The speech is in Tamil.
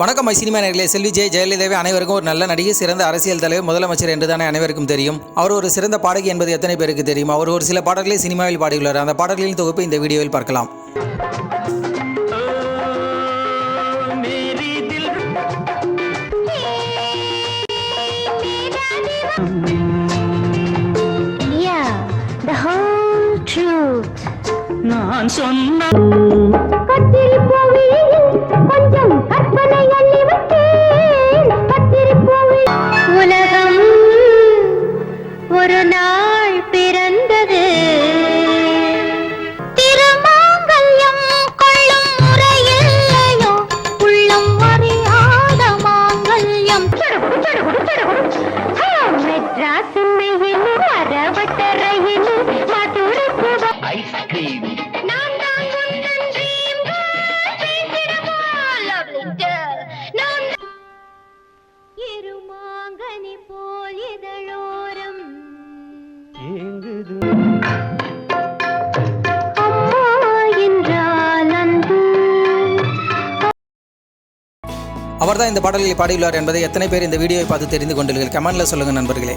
வணக்கம் சினிமா நேர்களே. செல்வி ஜெய ஜெயலலிதாவை அனைவருக்கும் ஒரு நல்ல நடிகை சிறந்த அரசியல் தலைவர் முதலமைச்சர் என்று தானே அனைவருக்கும் தெரியும். அவர் ஒரு சிறந்த பாடகி என்பது எத்தனை பேருக்கு தெரியும்? அவர் ஒரு சில பாடல்களை சினிமாவில் பாடியுள்ளார். அந்த பாடல்களின் தொகுப்பு இந்த வீடியோவில் பார்க்கலாம். Yeah, the whole truth. நான் சொன்ன ஒரு நாள் பிறந்தது. திருமாங்கல்யம் கொள்ளும் முறையில்லையோ உள்ளம் அறியாத மாங்கல்யம். மெட்ராஸ் மெயில் அவர்தான் இந்த பாடல்களை பாடியுள்ளார் என்பதை எத்தனை பேர் இந்த வீடியோவை பார்த்து தெரிந்து கொண்டீர்கள்? கமெண்ட்ல சொல்லுங்கள் நண்பர்களே.